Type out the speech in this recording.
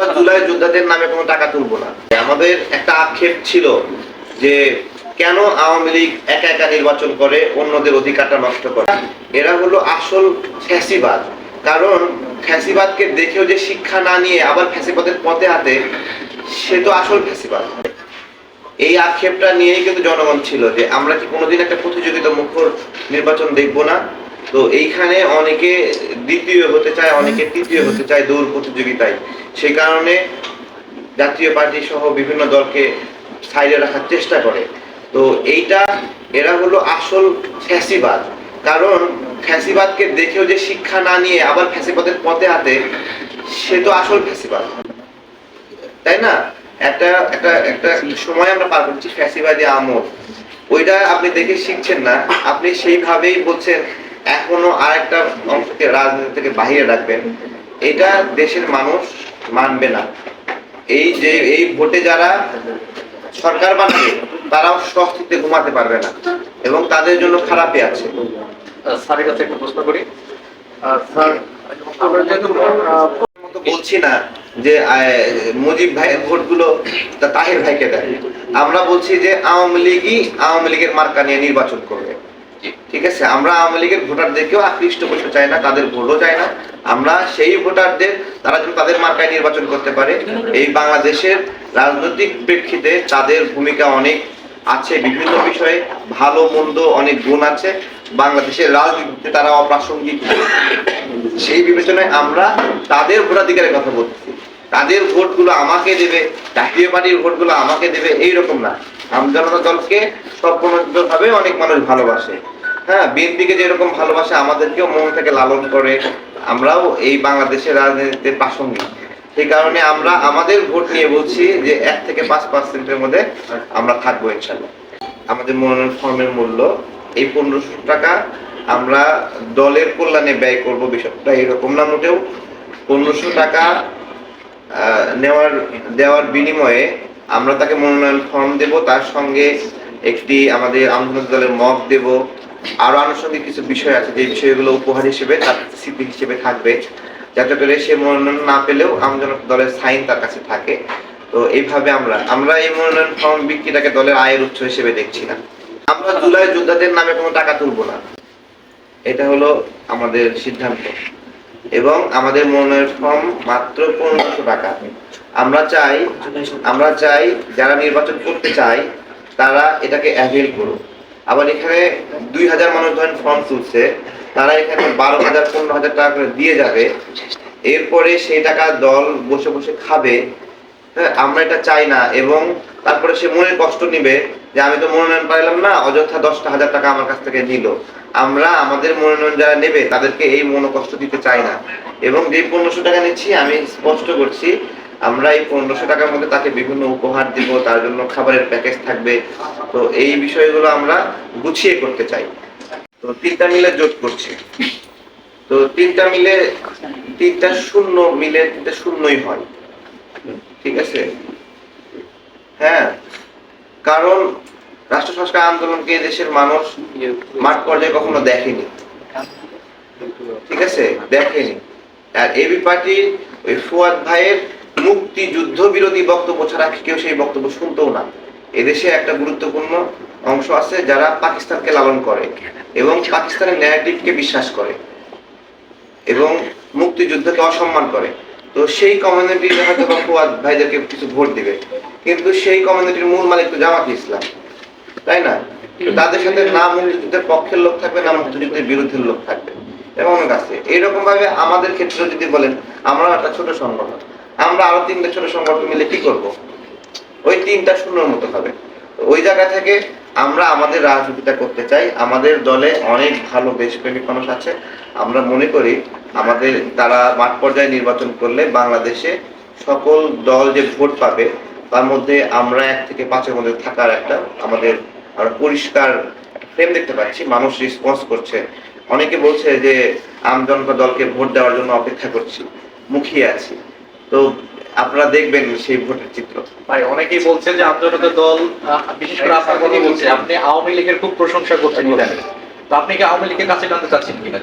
আমরা জুলাই যোদ্ধাদের নামে কোনো টাকা তুলবো না। আমাদের একটা আক্ষেপ ছিল যে কেন আওয়ামী লীগ একা একা নির্বাচন করে, অন্যদের অধিকারটা নষ্ট করে? এরা হলো আসল ফ্যাসিবাদ। কারণ ফ্যাসিবাদকে দেখেও যে শিক্ষা না নিয়ে আবার ফ্যাসিবাদের পথে হাতে সে তো আসল ফ্যাসিবাদ। এই আক্ষেপটা নিয়েই কিন্তু জনগণ ছিল যে আমরা কি কোনোদিন একটা প্রতিযোগিতা মুখর নির্বাচন দেখব না? তো এইখানে অনেকে দ্বিতীয় হতে চায়, অনেকে তৃতীয় হতে চায় দৌড় প্রতিযোগিতায়। সেই কারণে জাতীয় পার্টি সহ বিভিন্ন দলকে সাইডে রাখার চেষ্টা করে। তো এইটা, এরা হলো আসল ফ্যাসিবাদ। কারণ ফ্যাসিবাদকে দেখেও যে শিক্ষা না নিয়ে আবার ফ্যাসিবাদের পথে হাতে সে তো আসল ফ্যাসিবাদ। তাই না? একটা একটা একটা সময় আমরা পার করছি ফ্যাসিবাদী আমল। ওইটা আপনি দেখে শিখছেন না। আপনি সেইভাবেই বলছেন এখনও আর একটা অংশকে রাজনীতি থেকে বাহিরে রাখবেন এটা দেশের মানুষ মানবে না। এই যে এই ভোটে যারা সরকার বানাবে তারাও স্বস্তিতে ঘুমাতে পারবে না এবং তাদের জন্য খারাপই আছে। আহ, স্যারের কাছে একটা প্রশ্ন করি। স্যার আমরা যেহেতু আহ, মতো বলছি না যে মুজিব ভাইয়ের ভোটগুলো তাহের ভাইকে দেয়। আমরা বলছি যে আওয়ামী লীগই আওয়ামী লীগের মার্কা নিয়ে নির্বাচন করবে। ঠিক আছে? আমরা আওয়ামী লীগের ভোটারদেরকেও আকৃষ্ট করতে চাই না, তাদের ভোটও চাই না। আমরা সেই ভোটারদের, তারা যেন তাদের মার্কায় নির্বাচন করতে পারে। এই বাংলাদেশের রাজনৈতিক প্রেক্ষিতে তাদের ভূমিকা অনেক আছে, বিভিন্ন বিষয়ে ভালো, মন্দ অনেক গুণ আছে। বাংলাদেশের রাজনীতিতে তারা অপ্রাসঙ্গিক। সেই বিবেচনায় আমরা তাদের ভোটাধিকারের কথা বলছি। তাদের ভোটগুলো আমাকে দেবে, জাতীয় পার্টির ভোটগুলো আমাকে দেবে, এইরকম না। আমজনতা দলকে ভাবে অনেক মানুষ ভালোবাসে। হ্যাঁ বিএনপিকে যেরকম ভালোবাসে, আমাদেরকেও মন থেকে লালন করে। আমরাও এই বাংলাদেশের রাজনীতিতে প্রাসঙ্গিক। সেই কারণে আমরা আমাদের ভোট নিয়ে বলছি যে এক থেকে পাঁচ পার্সেন্টের মধ্যে আমরা থাকব, ইনশাল্লাহ। আমাদের মনোনয়ন ফর্মের মূল্য, এই পনেরোশো টাকা আমরা দলের কল্যাণে ব্যয় করব, বিষয়টা এরকম না মোটেও। পনেরোশো টাকা নেওয়ার, দেওয়ার বিনিময়ে আমরা তাকে মনোনয়ন ফর্ম দেব। তার সঙ্গে একটি আমাদের আন্দোলন দলের মগ দেব। আরও আনুষঙ্গিক কিছু বিষয় আছে যে বিষয়গুলো উপহার হিসেবে তার স্মৃতি হিসেবে থাকবে। যাতে করে সে মনোনয়ন না পেলেও আমজন দলের সাইন তার কাছে থাকে। তো এইভাবে আমরা আমরা এই মনোনয়ন ফর্ম বিক্রিটাকে দলের আয়ের উৎস হিসেবে দেখছি না। আমরা জুলাই যোদ্ধাদের নামে কোনো টাকা তুলবো না। এটা হলো আমাদের সিদ্ধান্ত। এবং আমাদের মনোনয়ন ফর্ম মাত্র পনেরোশো টাকা। আমরা চাই আমরা চাই যারা নির্বাচন করতে চাই তারা এটাকে অ্যাভেল করুক। আবার এখানে দুই হাজার মানুষ ধরেন ফর্ম তুলছে, তারা এখানে বারো হাজার, পনেরো হাজার টাকা করে দিয়ে যাবে। এরপরে সেই টাকা দল বসে বসে খাবে। আমরা এটা চাই না, এবং তারপরে সে মনে কষ্ট নিবে যে আমি তো মনোনয়ন পাইলাম না, অযথা দশটা হাজার টাকা আমার কাছ থেকে নিল। আমরা আমাদের মনোনয়ন যারা নেবে, তাদেরকে এই মনোকষ্ট দিতে চাই না। এবং যে পনেরোশো টাকা নিচ্ছি, আমি স্পষ্ট করছি, আমরা এই পনেরোশো টাকার মধ্যে তাকে বিভিন্ন উপহার দিব, তার জন্য খাবারের প্যাকেজ থাকবে। তো এই বিষয়গুলো আমরা গুছিয়ে করতে চাই। তো তিনটা মিলে জোট করছি। তো তিনটা মিলে, তিনটা শূন্য মিলে তিনটা শূন্যই হয়। ঠিক আছে? হ্যাঁ কারণ রাষ্ট্র সংস্কার আন্দোলনকে দেশের মানুষ মাঠ পর্যায়ে কখনো দেখেনি। ঠিক আছে? দেখেনি। আর এবি পার্টি ওই ফুয়াদ ভাইয়ের মুক্তি যুদ্ধ বিরোধী বক্তব্য ছাড়া কেউ সেই বক্তব্য শুনতেও না। এদেশে একটা গুরুত্বপূর্ণ অংশ আছে যারা পাকিস্তানকে লালন করে এবং পাকিস্তানের ন্যারেটিভকে বিশ্বাস করে এবং মুক্তিযুদ্ধকে অসম্মান করে। তো সেই কমিউনিটি হয়তো বা ফুয়াদ ভাইদেরকে কিছু ভোট দিবে। কিন্তু সেই কমিউনিটির মূল মালিক তো জামাত ইসলাম তাই না? তাদের সাথে না মুক্তিযুদ্ধের পক্ষের লোক থাকবে না মুক্তিযুদ্ধের বিরুদ্ধের লোক থাকবে। এবং অনেক আছে এইরকম ভাবে আমাদের ক্ষেত্রে যদি বলেন আমরা একটা ছোট সংগঠন আমরা আরও তিনটা ছোট সংগঠন মিলে কি করব? ওই তিনটা শূন্যর মতো হবে। ওই জায়গা থেকে আমরা আমাদের রাজনীতিটা করতে চাই। আমাদের দলে অনেক ভালো দেশপ্রেমিক মানুষ আছে। আমরা মনে করি আমাদের তারা মাঠ পর্যায়ে নির্বাচন করলে বাংলাদেশে সকল দল যে ভোট পাবে, তার মধ্যে আমরা এক থেকে পাঁচের মধ্যে থাকার একটা আমাদের আমরা পরিষ্কার ফ্রেম দেখতে পাচ্ছি। মানুষ রেসপন্স করছে। অনেকে বলছে যে আম জনতা দলকে ভোট দেওয়ার জন্য অপেক্ষা করছি। মুখিয়ে আছি। তো আপনারা দেখবেন সেই ভোটের চিত্র। ভাই, অনেকেই বলছেন যে আন্তর্জাতিক দল বিশেষ করে আপনার কথা বলছে, আপনি আওয়ামী লীগের খুব প্রশংসা করছেন তো আপনি কি আওয়ামী লীগের কাছে টানতে চাচ্ছেন কিনা?